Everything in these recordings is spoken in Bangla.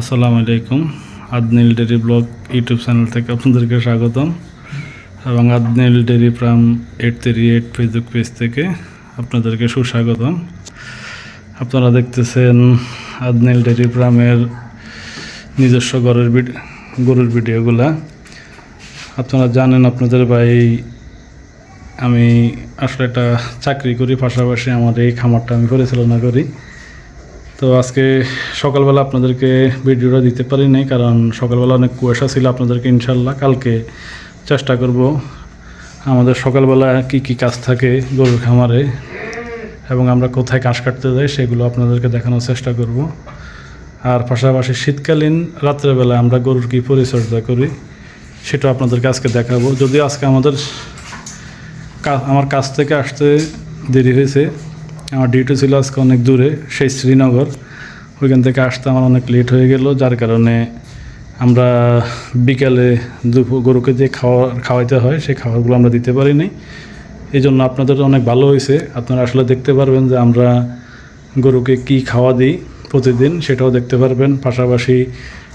আসসালামু আলাইকুম। Adnil dairy blog YouTube channel থেকে আপনাদেরকে স্বাগতম। এবং Adnil dairy farm eight three eight Facebook page থেকে আপনাদেরকে সুস্বাগতম। আপনারা দেখতেছেন আদনিল ডেরি ফার্মের নিজস্ব গরুর গরুর ভিডিওগুলা। আপনারা জানেন আপনাদের ভাই, আমি আসলে একটা চাকরি করি, পাশাপাশি আমার এই খামারটা আমি পরিচালনা করি। তো আজকে সকালবেলা আপনাদেরকে ভিডিওটা দিতে পারি নাই, কারণ সকালবেলা অনেক কুয়াশা ছিল আপনাদেরকে ইনশাল্লাহ কালকে চেষ্টা করব আমাদের সকালবেলা কি কি কাজ থাকে গরুর খামারে এবং আমরা কোথায় ঘাস কাটতে যাই সেগুলো আপনাদেরকে দেখানোর চেষ্টা করব। আর পাশাপাশি শীতকালীন রাত্রেবেলা আমরা গরুর কী পরিচর্যা করি সেটা আপনাদেরকে আজকে দেখাবো। যদিও আজকে আমাদের আমার কাছ থেকে আসতে দেরি হয়েছে আমার ডিউটি ছিল আজকে অনেক দূরে, সেই শ্রীনগর। ওইখান থেকে আসতে আমার অনেক লেট হয়ে গেল, যার কারণে আমরা বিকালে দুপুর গরুকে যে খাওয়া, খাওয়াইতে হয়, সেই খাবারগুলো আমরা দিতে পারিনি। এই জন্য আপনাদের অনেক ভালো হয়েছে। আপনারা আসলে দেখতে পারবেন যে আমরা গরুকে কি খাওয়া দিই প্রতিদিন, সেটাও দেখতে পারবেন। পাশাপাশি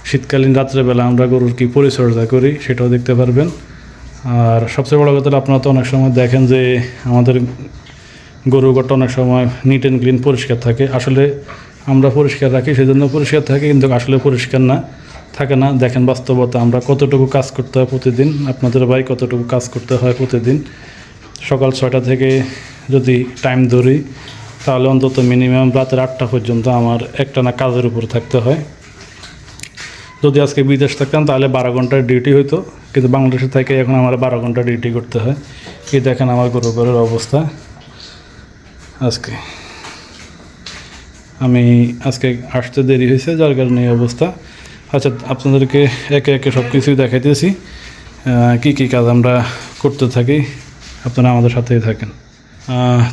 শীতকালীন রাত্রেবেলা আমরা গরুর কী পরিচর্যা করি, সেটাও দেখতে পারবেন। আর সবচেয়ে বড় কথা আপনারা তো অনেক সময় দেখেন যে আমাদের গরু গরুটা অনেক সময় নিট অ্যান্ড ক্লিন পরিষ্কার থাকে। আসলে আমরা পরিষ্কার রাখি, সেজন্য পরিষ্কার থাকে, কিন্তু আসলে পরিষ্কার না, থাকে না। দেখেন বাস্তবতা, আমরা কতটুকু কাজ করতে হয় প্রতিদিন, আপনাদের ভাই কতটুকু কাজ করতে হয় প্রতিদিন? সকাল ছয়টা থেকে যদি টাইম ধরি, তাহলে অন্তত মিনিমাম রাতের আটটা পর্যন্ত আমার একটা না কাজের উপর থাকতে হয়। যদি আজকে বিদেশ থাকতাম, তাহলে বারো ঘণ্টার ডিউটি হতো কিন্তু বাংলাদেশে থেকে এখন আমার বারো ঘণ্টা ডিউটি করতে হয়। এই দেখেন আমার গরু গরুর অবস্থা। আজকে। আমি আজকে আসতে দেরি হয়েছে, যার কারণে এই অবস্থা। আচ্ছা আপনাদেরকে একে একে সব কিছুই দেখাইতেছি কি কি কাজ আমরা করতে থাকি, আপনারা আমাদের সাথেই থাকেন।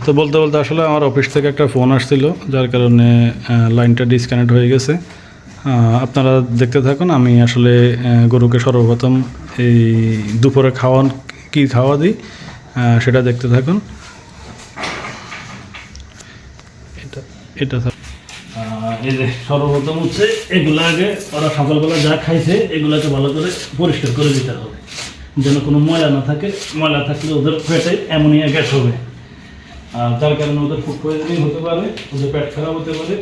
তো বলতে বলতে আসলে আমার অফিস থেকে একটা ফোন আসছিল, যার কারণে লাইনটা ডিসকানেক্ট হয়ে গেছে। আপনারা দেখতে থাকুন, আমি আসলে গরুকে সর্বপ্রথম এই দুপুরে খাওয়ান, কী খাওয়া দিই সেটা দেখতে থাকুন। এটা এই যে সর্বপ্রথম হচ্ছে এগুলো আগে ওরা সকালবেলা যা খাইছে, এগুলোকে ভালো করে পরিষ্কার করে দিতে হবে। যেন কোনো ময়লা না থাকে। ময়লা থাকলে ওদের পেটে অ্যামোনিয়া গ্যাস হবে। আর যার কারণে ওদের ফুড পয়জনিং হতে পারে, ওদের পেট খারাপ হতে পারে।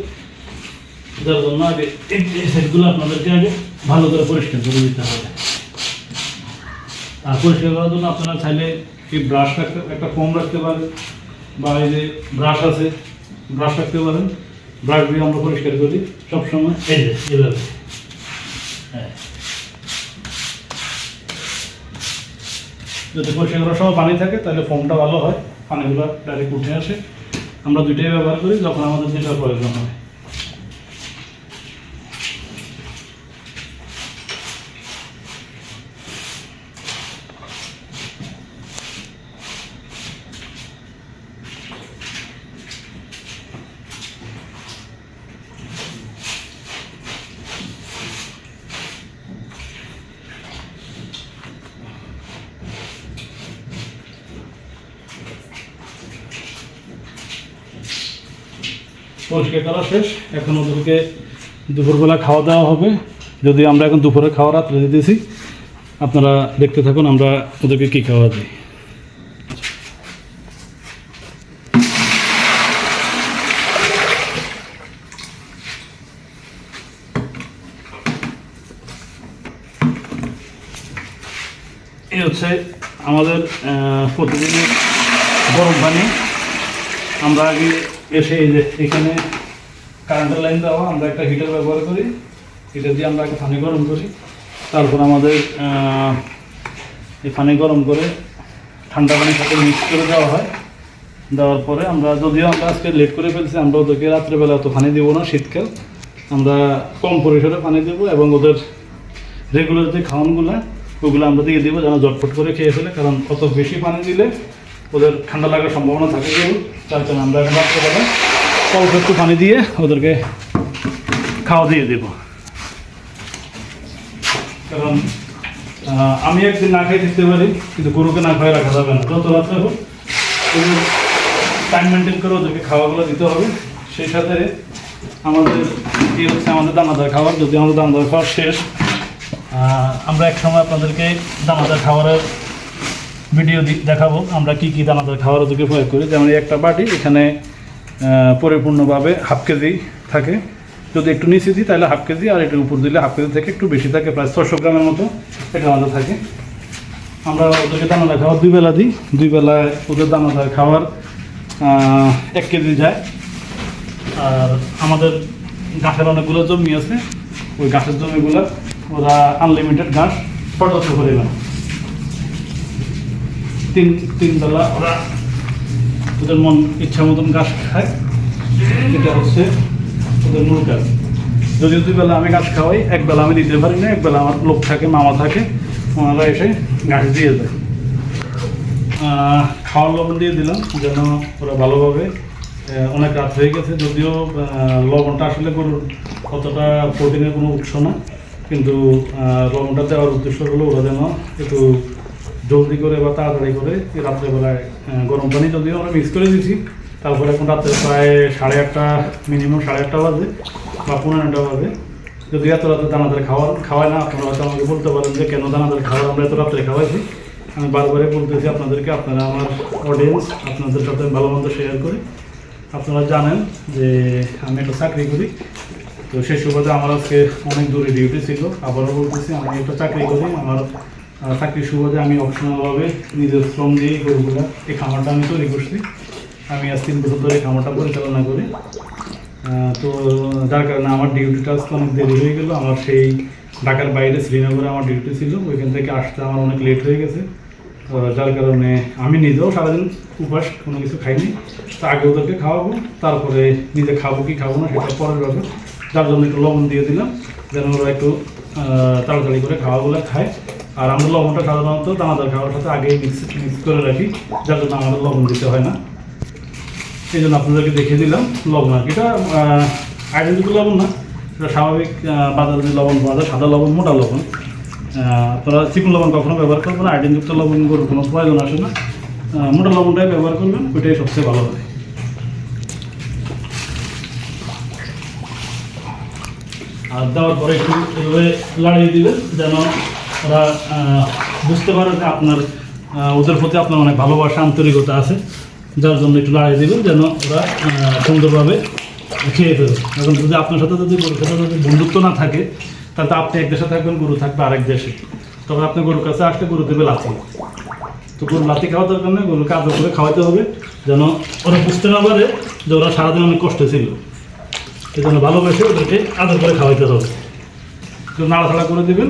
যার জন্য আগে এই সেটগুলো আপনাদেরকে আগে ভালো করে পরিষ্কার করে দিতে হবে। আর পরিষ্কার করার জন্য আপনারা চাইলে কি ব্রাশ একটা ফোম রাখতে পারেন, বা এই যে ব্রাশ আছে ব্রাশ রাখতে পারেন। ব্রাশ দিয়ে আমরা পরিষ্কার করি সবসময়। এই যে, এভাবে। হ্যাঁ। যদি পরিষ্কার করার সময় পানি থাকে, তাহলে ফোমটা ভালো হয়। পানিগুলো ডাইরেক্ট উঠে আসে। আমরা দুইটাই ব্যবহার করি, যখন আমাদের যেটা প্রয়োজন হয়। পরিষ্কার করা শেষ। এখন ওদেরকে দুপুরবেলা খাওয়া দাওয়া হবে। যদি আমরা এখন দুপুরে খাওয়া রাত্রে দিতেছি। আপনারা দেখতে থাকুন, আমরা ওদেরকে কী খাওয়া দিই। এই হচ্ছে আমাদের প্রতিদিনের গরম পানি। আমরা আগে এসে এই যে এখানে কারেন্টের লাইন দেওয়া, আমরা একটা হিটার ব্যবহার করি। হিটার দিয়ে আমরা একটা পানি গরম করি। তারপর আমাদের এই পানি গরম করে ঠান্ডা পানির সাথে মিক্স করে দেওয়া হয়। দেওয়ার পরে আমরা, যদিও আমরা আজকে লেট করে ফেলছি, আমরা ওদেরকে রাত্রেবেলা তো পানি দেবো না শীতকাল। আমরা কম পরিসরে পানি দেবো এবং ওদের রেগুলার যে খাওয়ানগুলো, ওগুলো আমরা দিয়ে দেবো যেন জটফট করে খেয়ে ফেলে, কারণ অত বেশি পানি দিলে ওদের ঠান্ডা লাগার সম্ভাবনা থাকে তার জন্য আমরা এখন রাত্রেবেলা অল্প একটু পানি দিয়ে ওদেরকে খাওয়া দিয়ে দেব। কারণ আমি একদিন না খাই থাকতে পারি, কিন্তু গরুকে না খাই রাখা যাবে না। যত রাত্রে হোক টাইম মেনটেন করে ওদেরকে খাওয়াগুলো দিতে হবে। সেই সাথে আমাদের এই হচ্ছে, আমাদের দানাদার খাবার যদি আমাদের দানাদার খাবার শেষ আমরা এক সময় আপনাদেরকে দানাদার খাবারের ভিডিও দেখাবো আমরা কি কি দানাদার খাবার ওদেরকে প্রয়োগ করি। যেমন একটা বাটি, এখানে পরিপূর্ণভাবে হাফ কেজি থাকে। যদি একটু নিচে দিই, তাহলে হাফ কেজি, আর এটার উপর দিলে হাফ কেজি থেকে একটু বেশি থাকে, প্রায় ছশো গ্রামের মতো এটা আমাদের থাকে। আমরা ওদেরকে দানাদার খাবার দুই বেলা দিই। দুই বেলায় ওদের দানাদার খাবার এক কেজি যায়। আর আমাদের গাছের অনেকগুলো জমি আছে। ওই গাছের জমিগুলো ওরা আনলিমিটেড ঘাস পর্যাপ্ত পরিমাণ। তিন তিন বেলা ওরা ওদের মন ইচ্ছা মতন ঘাস খায়। এটা হচ্ছে ওদের মূল কাজ। যদি দুই বেলা আমি ঘাস খাওয়াই, এক বেলা আমি দিতে পারি না, এক বেলা আমার লোক থাকে, মামা থাকে, ওনারা এসে ঘাস দিয়ে দেয়। খাওয়ার লবণ দিয়ে দিলাম, যেন ওরা ভালোভাবে অনেক রাত হয়ে গেছে, যদিও লবণটা আসলে গরুর অতটা প্রোটিনের কোনো উৎস না, কিন্তু লবণটা দেওয়ার উদ্দেশ্য হলো ওরা যেন একটু জলদি করে বা তাড়াতাড়ি করে রাত্রেবেলায় গরম পানি যদিও আমরা মিক্স করে দিয়েছি, তারপরে এখন রাত্রে প্রায় সাড়ে আটটা মিনিমাম সাড়ে আটটা বাজে বা পনেরো পনেরোটা বাজে। যদি এত রাতে দানাদার খাওয়া খাওয়ায় না, আপনারা হয়তো আমাকে বলতে পারেন যে কেন দানাদার খাবার আমরা এত রাত্রে খাওয়াইছি। আমি বারবারই বলতেছি আপনাদেরকে, আপনারা আমার অডিয়েন্স আপনাদের সাথে ভালো মন্দ শেয়ার করি। আপনারা জানেন যে আমি একটা চাকরি করি। তো সেই সুবাদে আমার আজকে অনেক দূরে ডিউটি ছিল। আবারও বলতেছি, আমি একটা চাকরি করি। আমার চাকরির সুবাদে আমি অপশনালভাবে নিজের শ্রম দিয়ে গরুগুলা, এই খামারটা আমি তৈরি করছি। আমি আজ তিন বছর ধরে খামারটা পরিচালনা করি। তো যার কারণে আমার ডিউটিটা আজকে অনেক দেরি হয়ে গেলো। আমার সেই ঢাকার বাইরে শ্রীনগরে আমার ডিউটি ছিল। ওইখান থেকে আসতে আমার অনেক লেট হয়ে গেছে। যার কারণে আমি নিজেও সারাদিন উপাস, কোনো কিছু খাইনি। তো আগে ওদেরকে খাওয়াবো, তারপরে নিজে খাব কি খাব না সেটা পরের ব্যাপার। যার জন্য একটু লবণ দিয়ে দিলাম, যেন ওরা একটু তাড়াতাড়ি করে খাওয়াগুলো খায়। আর আমরা লবণটা সাধারণত দানাদার খাওয়ার সাথে আগে মিক্স মিক্স করে রাখি, যার জন্য আমাদের লবণ দিতে হয় না। এই জন্য আপনাদেরকে দেখিয়ে দিলাম লবণ আর কি। এটা আইডেন্টিক্যাল লবণ না, এটা স্বাভাবিক বাজারে যে লবণ পাওয়া যায়, সাদা লবণ, মোটা লবণ। আপনারা চিকন লবণ কখনো ব্যবহার করবেন না আইডেন্টিক্যাল লবণ গরুর কোনো প্রয়োজন আসে না। মোটা লবণটাই ব্যবহার করবেন, ওইটাই সবচেয়ে ভালো হবে আর দেওয়ার পরে একটু এভাবে লাড়িয়ে দিবেন, যেন ওরা বুঝতে পারে যে আপনার ওদের প্রতি আপনার অনেক ভালোবাসা, আন্তরিকতা আছে। যার জন্য একটু লাড়িয়ে দিবেন যেন ওরা সুন্দরভাবে খেয়ে ফেলবে এখন যদি আপনার সাথে যদি গরুর সাথে যদি বন্ধুত্ব না থাকে, তাহলে আপনি এক দেশে থাকবেন, গরু থাকবে আরেক দেশে। তবে আপনি গরুর কাছে আসলে গরু দেবে লাথি। তো গরু লাথি খাওয়া দরকার নেই, গরুকে আদর করে খাওয়াতে হবে যেন ওরা বুঝতে না পারে যে ওরা সারাদিন অনেক কষ্ট ছিল। এই জন্য ভালোবেসে ওদেরকে আদর করে খাওয়াইতে হবে। নাড়াচাড়া করে দেবেন।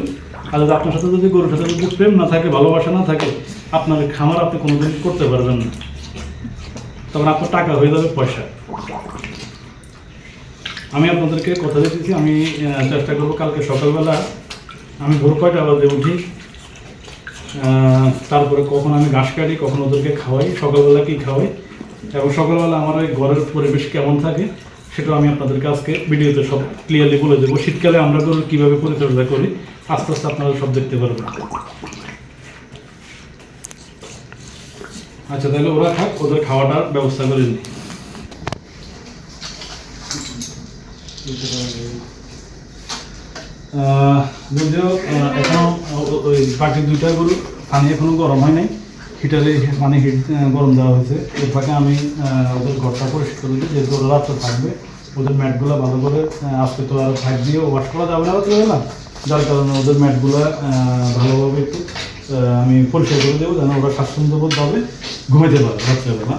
আর যদি আপনার সাথে যদি গরুর সাথে যদি প্রেম না থাকে, ভালোবাসা না থাকে, আপনার খামার আপনি কোনোদিন করতে পারবেন না। তখন আপনার টাকা হয়ে যাবে পয়সা। আমি আপনাদেরকে কথা দিতেছি, আমি চেষ্টা করব কালকে সকালবেলা আমি ভোর কয়টা বাজে উঠি তারপরে কখন আমি ঘাস কাটি, কখন ওদেরকে খাওয়াই, সকালবেলা কি খাওয়াই, এবং সকালবেলা আমার ওই ঘরের পরিবেশ কেমন থাকে, সেটাও আমি আপনাদেরকে আজকে ভিডিওতে সব ক্লিয়ারলি বলে দেবো। শীতকালে আমরা গরুর কীভাবে পরিচর্যা করি আস্তে আস্তে আপনারা সব দেখতে পারবেন। আচ্ছা তাহলে ওরা থাক ওদের খাওয়াটার ব্যবস্থা করে যদিও আহ, ওই বাকি দুইটা গরু পানি এখনও গরম হয় নাই। হিটারে মানে হিট গরম দেওয়া হয়েছে। এর ফাঁকে আমি ওদের ঘরটা পরিষ্কার করে দিই যেহেতু ওরা রাত্রে থাকবে। ওদের ম্যাটগুলো ভালো করে আজকে তো আর ফাইভ দিয়ে ওয়াশ করা যাবে না রাত্রে না যার কারণে ওদের ম্যাটগুলো ভালোভাবে একটু আমি পরিষ্কার করে দেবো যেন ওরা স্বাচ্ছন্দ্যবোধভাবে ঘুমাইতে পারে রাত্রেবেলা।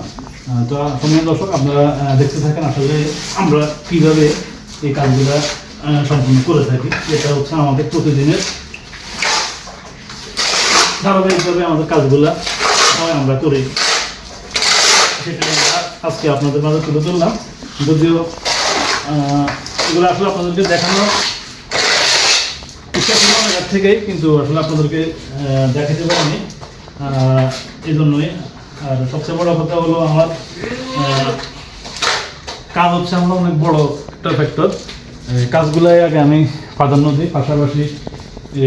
তো সময় দর্শক, আপনারা দেখতে থাকেন আসলে আমরা কীভাবে এই কাজগুলো সম্পূর্ণ করে থাকি। এটা হচ্ছে আমাদের প্রতিদিনের ধারাবাহিকভাবে আমাদের কাজগুলা আমরা করি। সেটা আজকে আপনাদের মাঝে তুলে ধরলাম। যদিও এগুলো আসলে আপনাদেরকে দেখানো অনেক থেকেই কিন্তু আসলে আপনাদেরকে দেখাতে পারিনি। এই জন্যই আর সবচেয়ে বড় কথা হলো আমার কাজ হচ্ছে আমার অনেক বড় একটা ফ্যাক্টর কাজগুলাই আগে আমি প্রাধান্য দিই, পাশাপাশি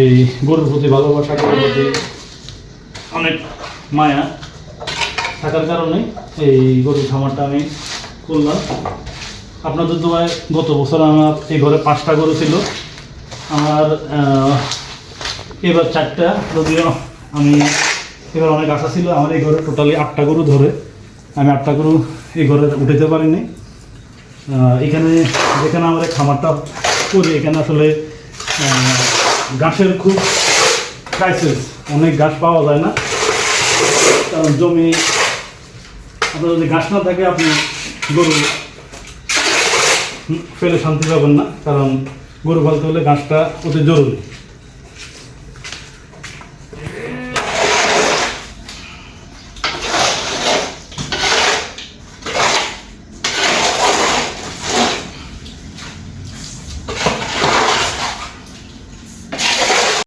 এই গরুর প্রতি ভালোবাসা, গরুর প্রতি অনেক মায়া থাকার কারণে এই গরুর খামারটা আমি করলাম আপনাদের দোয়ায় গত বছর আমার এই ঘরে পাঁচটা গরু ছিল। আমার এবার চারটা, যদিও আমি এবার অনেক আশা ছিল, আমার এই ঘরে টোটালি আটটা গরু ধরে। আমি আটটা গরু এই ঘরে উঠাতে পারিনি। এখানে, যেখানে আমরা খামারটা করি, এখানে আসলে ঘাসের খুব ক্রাইসিস অনেক ঘাস পাওয়া যায় না। কারণ জমি, আপনার যদি ঘাস না থাকে, আপনি গরু ফেলে শান্তি পাবেন না। কারণ গরু পালতে হলে ঘাসটা অতি জরুরি।